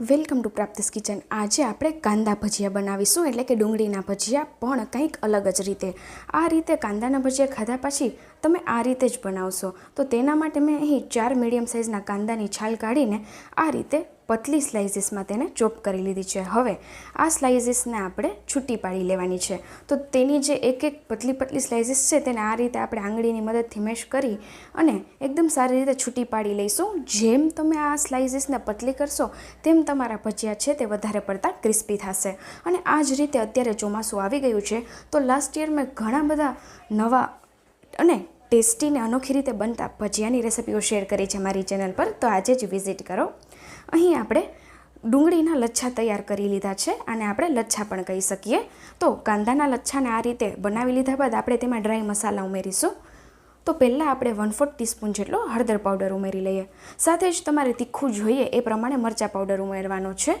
Welcome to પ્રાપ્તિસ kitchen. આજે આપણે કાંદા ભજીયા બનાવીશું, એટલે કે ડુંગળીના ભજીયા, પણ કંઈક અલગ જ રીતે. આ રીતે કાંદાના ભજીયા ખાધા પછી તમે આ રીતે જ બનાવશો. તો તેના માટે મેં અહીં ચાર મીડિયમ સાઇઝના કાંદાની છાલ કાઢીને આ રીતે પતલી સ્લાઇસીસમાં તેને ચોપ કરી લીધી છે. હવે આ સ્લાઇસીસને આપણે છૂટી પાડી લેવાની છે. તો તેની જે એક એક પતલી પતલી સ્લાઇસીસ છે તેને આ રીતે આપણે આંગળીની મદદથી મેશ કરી અને એકદમ સારી રીતે છૂટી પાડી લઈશું. જેમ તમે આ સ્લાઇસીસને પતલી કરશો, તેમ તમારા ભજીયા છે તે વધારે પડતા ક્રિસ્પી થશે. અને આ જ રીતે અત્યારે ચોમાસું આવી ગયું છે, તો લાસ્ટ યર મેં ઘણા બધા નવા અને ટેસ્ટીને અનોખી રીતે બનતા ભજીયાની રેસિપીઓ શેર કરી છે મારી ચેનલ પર. તો આજે જ વિઝિટ કરો. અહીં આપણે ડુંગળીના લચ્છા તૈયાર કરી લીધા છે અને આપણે લચ્છા પણ કહી શકીએ. તો કાંદાના લચ્છાને આ રીતે બનાવી લીધા બાદ આપણે તેમાં ડ્રાય મસાલા ઉમેરીશું. તો પહેલાં આપણે વન ફોર્થ ટીસ્પૂન જેટલો હળદર પાવડર ઉમેરી લઈએ. સાથે જ તમારે તીખું જોઈએ એ પ્રમાણે મરચાં પાવડર ઉમેરવાનો છે.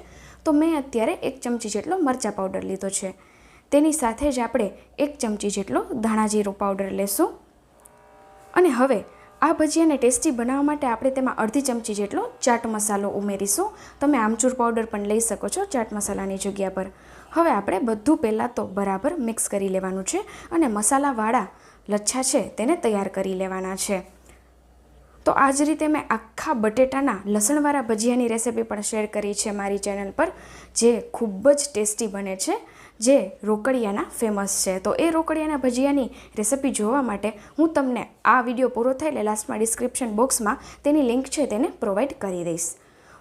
તો મેં અત્યારે એક ચમચી જેટલો મરચાં પાવડર લીધો છે. તેની સાથે જ આપણે એક ચમચી જેટલો ધાણા જીરું પાવડર લેશું. અને હવે આ ભજીયાને ટેસ્ટી બનાવવા માટે આપણે તેમાં અડધી ચમચી જેટલો ચાટ મસાલો ઉમેરીશું. તમે આમચૂર પાવડર પણ લઈ શકો છો ચાટ મસાલાની જગ્યા પર. હવે આપણે બધું પહેલાં તો બરાબર મિક્સ કરી લેવાનું છે અને મસાલાવાળા લચ્છા છે તેને તૈયાર કરી લેવાના છે. તો આ જ રીતે મેં આખા બટેટાના લસણવાળા ભજીયાની રેસિપી પણ શેર કરી છે મારી ચેનલ પર, જે ખૂબ જ ટેસ્ટી બને છે. જે રોકડિયાના ફેમસ છે. તો એ રોકડિયાના ભજીયાની રેસિપી જોવા માટે હું તમને આ વીડિયો પૂરો થયેલે લાસ્ટમાં ડિસ્ક્રિપ્શન બોક્સમાં તેની લિંક છે તેને પ્રોવાઈડ કરી દઈશ.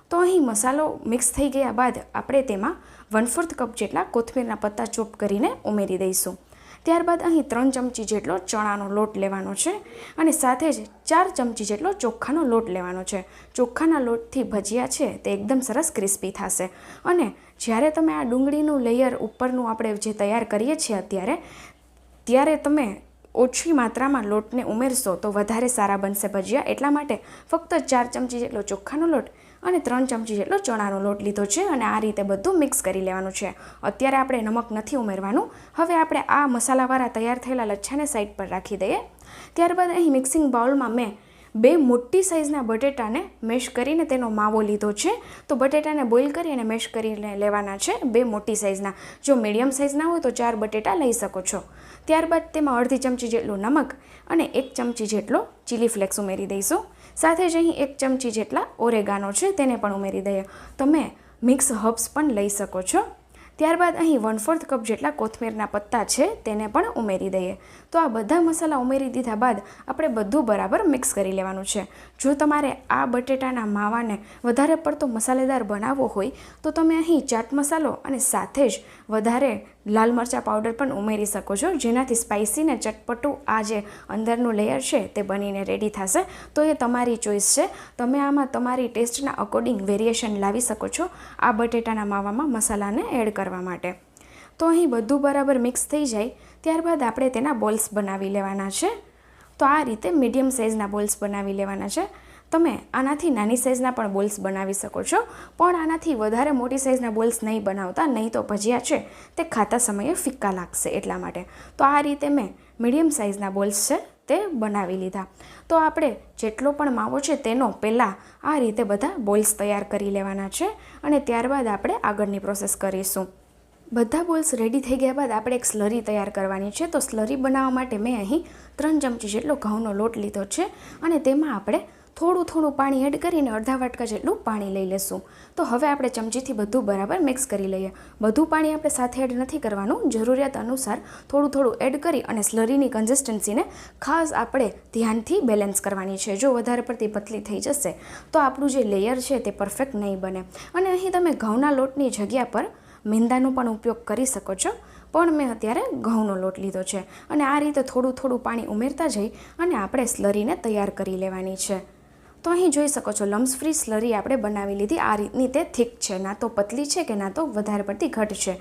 તો અહીં મસાલો મિક્સ થઈ ગયા બાદ આપણે તેમાં વન ફોર્થ કપ જેટલા કોથમીરના પત્તા ચોપ કરીને ઉમેરી દઈશું. ત્યારબાદ અહીં ત્રણ ચમચી જેટલો ચણાનો લોટ લેવાનો છે અને સાથે જ ચાર ચમચી જેટલો ચોખાનો લોટ લેવાનો છે. ચોખાના લોટથી ભજીયા છે તે એકદમ સરસ ક્રિસ્પી થશે. અને જ્યારે તમે આ ડુંગળીનું લેયર ઉપરનું આપણે જે તૈયાર કરીએ છીએ અત્યારે, ત્યારે તમે ઓછી માત્રામાં લોટને ઉમેરશો તો વધારે સારા બનશે ભજીયા. એટલા માટે ફક્ત ચાર ચમચી જેટલો ચોખાનો લોટ અને ત્રણ ચમચી જેટલો ચણાનો લોટ લીધો છે અને આ રીતે બધું મિક્સ કરી લેવાનું છે. અત્યારે આપણે નમક નથી ઉમેરવાનું. હવે આપણે આ મસાલાવાળા તૈયાર થયેલા લચ્છાને સાઈડ પર રાખી દઈએ. ત્યારબાદ અહીં મિક્સિંગ બાઉલમાં મેં બે મોટી સાઇઝના બટેટાને મેશ કરીને તેનો માવો લીધો છે. તો બટેટાને બોઇલ કરી અને મેશ કરીને લેવાના છે બે મોટી સાઇઝના જો મીડિયમ સાઇઝના હોય તો ચાર બટેટા લઈ શકો છો. ત્યારબાદ તેમાં અડધી ચમચી જેટલું નમક અને એક ચમચી જેટલો ચીલી ફ્લેક્સ ઉમેરી દઈશું. સાથે જ અહીં એક ચમચી જેટલા ઓરેગાનો છે, તેને પણ ઉમેરી દઈએ. તમે મિક્સ હર્બ્સ પણ લઈ શકો છો. ત્યારબાદ અહીં વન ફોર્થ કપ જેટલા કોથમીરના પત્તા છે, તેને પણ ઉમેરી દઈએ. તો આ બધા મસાલા ઉમેરી દીધા બાદ આપણે બધું બરાબર મિક્સ કરી લેવાનું છે. જો તમારે આ બટેટાના માવાને વધારે પડતો મસાલેદાર બનાવવો હોય, તો તમે અહીં ચાટ મસાલો અને સાથે જ વધારે લાલ મરચાં પાવડર પણ ઉમેરી શકો છો. જેનાથી સ્પાઇસી ને ચટપટું આ જે અંદરનું લેયર છે તે બનીને રેડી થશે. તો એ તમારી ચોઈસ છે. તમે આમાં તમારી ટેસ્ટના અકોર્ડિંગ વેરિએશન લાવી શકો છો આ બટેટાના માવામાં મસાલાને એડ કરવા માટે. તો અહીં બધું બરાબર મિક્સ થઈ જાય. ત્યારબાદ આપણે તેના બોલ્સ બનાવી લેવાના છે. તો આ રીતે મીડિયમ સાઇઝના બોલ્સ બનાવી લેવાના છે. તમે આનાથી નાની સાઇઝના પણ બોલ્સ બનાવી શકો છો. પણ આનાથી વધારે મોટી સાઇઝના બોલ્સ નહીં બનાવતા, નહીં તો ભજીયા છે. તે ખાતા સમયે ફિક્કા લાગશે એટલા માટે. તો આ રીતે મેં મીડિયમ સાઇઝના બોલ્સ છે તે બનાવી લીધા. તો આપણે જેટલો પણ માવો છે તેનો પહેલાં આ રીતે બધા બોલ્સ તૈયાર કરી લેવાના છે અને ત્યારબાદ આપણે આગળની પ્રોસેસ કરીશું. બધા બોલ્સ રેડી થઈ ગયા બાદ આપણે એક સ્લરી તૈયાર કરવાની છે. તો સ્લરી બનાવવા માટે મેં અહીં ત્રણ ચમચી જેટલો ઘઉંનો લોટ લીધો છે અને તેમાં આપણે થોડું થોડું પાણી એડ કરીને અડધા વાટકા જેટલું પાણી લઈ લેશું. તો હવે આપણે ચમચીથી બધું બરાબર મિક્સ કરી લઈએ. બધું પાણી આપણે સાથે એડ નથી કરવાનું. જરૂરિયાત અનુસાર થોડું થોડું એડ કરી અને સ્લરીની કન્સિસ્ટન્સીને ખાસ આપણે ધ્યાનથી બેલેન્સ કરવાની છે. જો વધારે પડતી પતલી થઈ જશે, તો આપણું જે લેયર છે તે પરફેક્ટ નહીં બને. અને અહીં તમે ઘઉંના લોટની જગ્યા પર મેંદાનો પણ ઉપયોગ કરી શકો છો. પણ મેં અત્યારે ઘઉંનો લોટ લીધો છે. અને આ રીતે થોડું થોડું પાણી ઉમેરતા જઈ અને આપણે સ્લરીને તૈયાર કરી લેવાની છે. તો અહીં જોઈ શકો છો, લમ્સ ફ્રી સ્લરી આપણે બનાવી લીધી. આ રીતની તે થીક છે, ના તો પતલી છે કે ના તો વધારે પડતી ઘટ છે.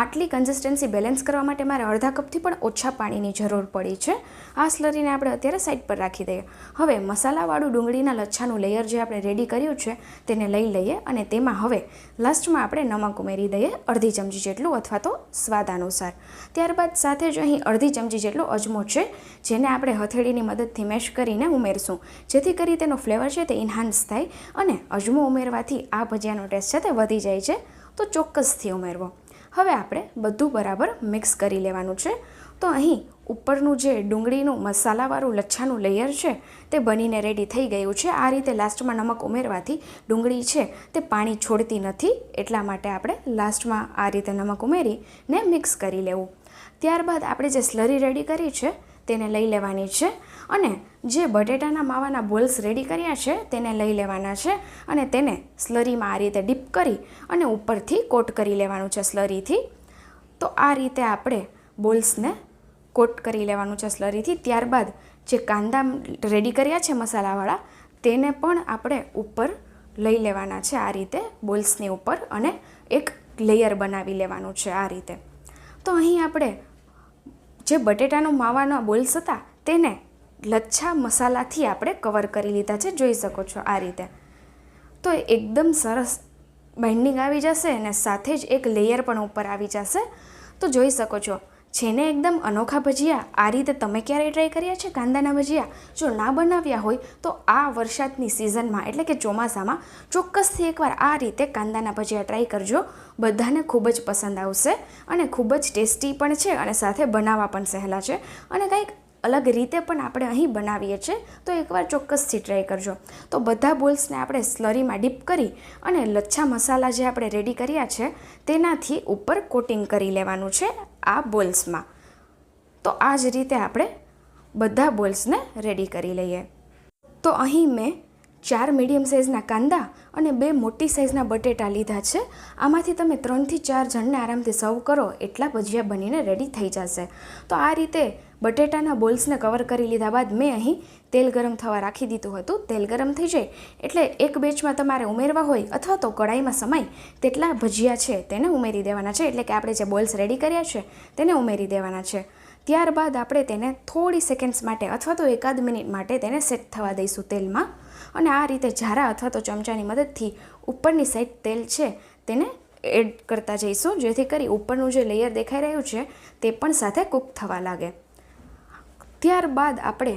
આટલી કન્સિસ્ટન્સી બેલેન્સ કરવા માટે મારે અડધા કપથી પણ ઓછા પાણીની જરૂર પડી છે. આ સ્લરીને આપણે અત્યારે સાઈડ પર રાખી દઈએ. હવે મસાલાવાળું ડુંગળીના લચ્છાનું લેયર જે આપણે રેડી કર્યું છે, તેને લઈ લઈએ અને તેમાં હવે લાસ્ટમાં આપણે નમક ઉમેરી દઈએ અડધી ચમચી જેટલું અથવા તો સ્વાદ અનુસાર. ત્યારબાદ સાથે જ અહીં અડધી ચમચી જેટલો અજમો છે, જેને આપણે હથેળીની મદદથી મેશ કરીને ઉમેરશું. જેથી કરી તેનો ફ્લેવર ફ્લેવર છે તે ઇન્હાન્સ થાય અને અજમો ઉમેરવાથી આ ભજીયાનો ટેસ્ટ છે તે વધી જાય છે. તો ચોક્કસથી ઉમેરવો. હવે આપણે બધું બરાબર મિક્સ કરી લેવાનું છે. તો અહીં ઉપરનું જે ડુંગળીનું મસાલાવાળું લચ્છાનું લેયર છે તે બનીને રેડી થઈ ગયું છે. આ રીતે લાસ્ટમાં નમક ઉમેરવાથી ડુંગળી છે તે પાણી છોડતી નથી, એટલા માટે આપણે લાસ્ટમાં આ રીતે નમક ઉમેરીને મિક્સ કરી લેવું. ત્યારબાદ આપણે જે સ્લરી રેડી કરી છે તેને લઈ લેવાની છે અને જે બટેટાના માવાના બોલ્સ રેડી કર્યા છે તેને લઈ લેવાના છે અને તેને સ્લરીમાં આ રીતે ડીપ કરી અને ઉપરથી કોટ કરી લેવાનું છે સ્લરીથી તો આ રીતે આપણે બોલ્સને કોટ કરી લેવાનું છે સ્લરીથી ત્યારબાદ જે કાંદા રેડી કર્યા છે મસાલાવાળા તેને પણ આપણે ઉપર લઈ લેવાના છે આ રીતે બોલ્સની ઉપર અને એક લેયર બનાવી લેવાનું છે આ રીતે. તો અહીં આપણે જે બટેટાનો માવાના બોલ્સ હતા, તેને લચ્છા મસાલાથી આપણે કવર કરી લીધા છે, જોઈ શકો છો આ રીતે. તો એકદમ સરસ બાઇન્ડિંગ આવી જશે અને સાથે જ એક લેયર પણ ઉપર આવી જશે. તો જોઈ શકો છો છે એકદમ અનોખા ભજીયા, આ રીતે તમે ક્યારેય ટ્રાય કર્યા છે? કાંદાના ભજીયા? જો ના બનાવ્યા હોય, તો આ વરસાદની સિઝનમાં એટલે કે ચોમાસામાં, ચોક્કસથી એકવાર આ રીતે કાંદાના ભજીયા ટ્રાય કરજો. બધાને ખૂબ જ પસંદ આવશે અને ખૂબ જ ટેસ્ટી પણ છે અને સાથે બનાવવા પણ સહેલા છે. અને કંઈક અલગ રીતે પણ આપણે અહીં બનાવીએ છીએ, તો એકવાર ચોક્કસથી ટ્રાય કરજો. તો બધા બોલ્સને આપણે સ્લરીમાં ડીપ કરી અને લચ્છા મસાલા જે આપણે રેડી કર્યા છે, તેનાથી ઉપર કોટિંગ કરી લેવાનું છે આ બોલ્સમાં. તો આ જ રીતે આપણે બધા બોલ્સને રેડી કરી લઈએ. તો અહીં મેં ચાર મીડિયમ સાઇઝના કાંદા અને બે મોટી સાઇઝના બટેટા લીધા છે. આમાંથી તમે ત્રણથી ચાર જણને આરામથી સર્વ કરો, એટલા ભજીયા બનીને રેડી થઈ જશે. તો આ રીતે બટેટાના બોલ્સને કવર કરી લીધા બાદ મેં અહીં તેલ ગરમ થવા રાખી દીધું હતું. તેલ ગરમ થઈ જાય એટલે એક બેચમાં તમારે ઉમેરવા હોય અથવા તો કડાઈમાં સમાય તેટલા ભજીયા છે તેને ઉમેરી દેવાના છે. એટલે કે આપણે જે બોલ્સ રેડી કર્યા છે તેને ઉમેરી દેવાના છે. ત્યારબાદ આપણે તેને થોડી સેકન્ડ્સ માટે અથવા તો એકાદ મિનિટ માટે તેને સેટ થવા દઈશું તેલમાં. અને આ રીતે ઝારા અથવા તો ચમચાની મદદથી ઉપરની સાઈડ તેલ છે તેને એડ કરતા જઈશું. જેથી કરી ઉપરનું જે લેયર દેખાઈ રહ્યું છે તે પણ સાથે કૂક થવા લાગે. ત્યારબાદ આપણે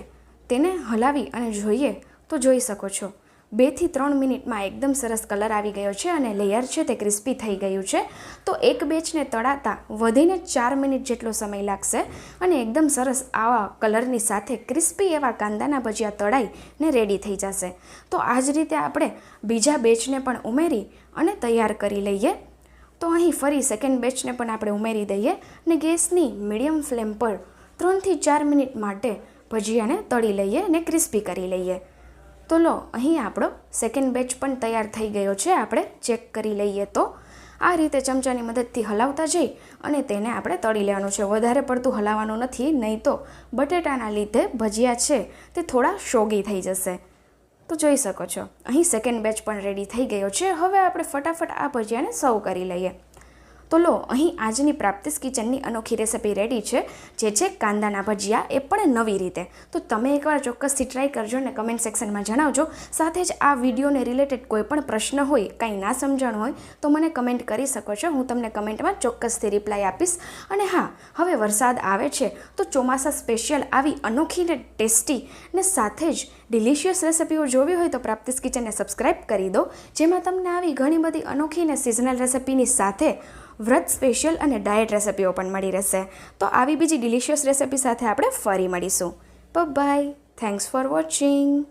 તેને હલાવી અને જોઈએ તો જોઈ શકો છો. બેથી ત્રણ મિનિટમાં એકદમ સરસ કલર આવી ગયો છે અને લેયર છે તે ક્રિસ્પી થઈ ગયું છે. તો એક બેચને તળાતા વધીને ચાર મિનિટ જેટલો સમય લાગશે અને એકદમ સરસ આવા કલરની સાથે ક્રિસ્પી એવા કાંદાના ભજીયા તળાઈને રેડી થઈ જશે. તો આ જ રીતે આપણે બીજા બેચને પણ ઉમેરી અને તૈયાર કરી લઈએ. તો અહીં ફરી સેકન્ડ બેચને પણ આપણે ઉમેરી દઈએ અને ગેસની મીડિયમ ફ્લેમ પર ત્રણથી ચાર મિનિટ માટે ભજીયાને તળી લઈએ અને ક્રિસ્પી કરી લઈએ. તો લો, અહીં આપણો સેકન્ડ બેચ પણ તૈયાર થઈ ગયો છે. આપણે ચેક કરી લઈએ તો. આ રીતે ચમચાની મદદથી હલાવતા જઈ અને તેને આપણે તળી લેવાનું છે. વધારે પડતું હલાવવાનું નથી, નહીં તો બટેટાના લીધે ભજીયા છે તે થોડા શોગી થઈ જશે. તો જોઈ શકો છો, અહીં સેકન્ડ બેચ પણ રેડી થઈ ગયો છે. હવે આપણે ફટાફટ આ ભજીયાને સર્વ કરી લઈએ. તો લો, અહીં આજની પ્રાપ્તિસ કિચનની અનોખી રેસિપી રેડી છે, જે છે કાંદાના ભજીયા. એ પણ નવી રીતે. તો તમે એકવાર ચોક્કસથી ટ્રાય કરજો અને કમેન્ટ સેક્શનમાં જણાવજો. સાથે જ આ વિડીયોને રિલેટેડ કોઈ પણ પ્રશ્ન હોય, કાંઈ ના સમજણ હોય, તો મને કમેન્ટ કરી શકો છો. હું તમને કમેન્ટમાં ચોક્કસથી રિપ્લાય આપીશ. અને હા, હવે વરસાદ આવે છે, તો ચોમાસા સ્પેશિયલ આવી અનોખી ને ટેસ્ટી ને સાથે જ ડિલિશિયસ રેસિપીઓ જોવી હોય તો પ્રાપ્તિસ કિચનને સબસ્ક્રાઇબ કરી દો, જેમાં તમને આવી ઘણી બધી અનોખી અને સિઝનલ રેસિપીની સાથે વ્રત સ્પેશિયલ અને ડાયટ રેસિપીઓ પણ મળી રહેશે. તો આવી બીજી ડિલિશિયસ રેસિપી સાથે આપણે ફરી મળીશું. By thanks for watching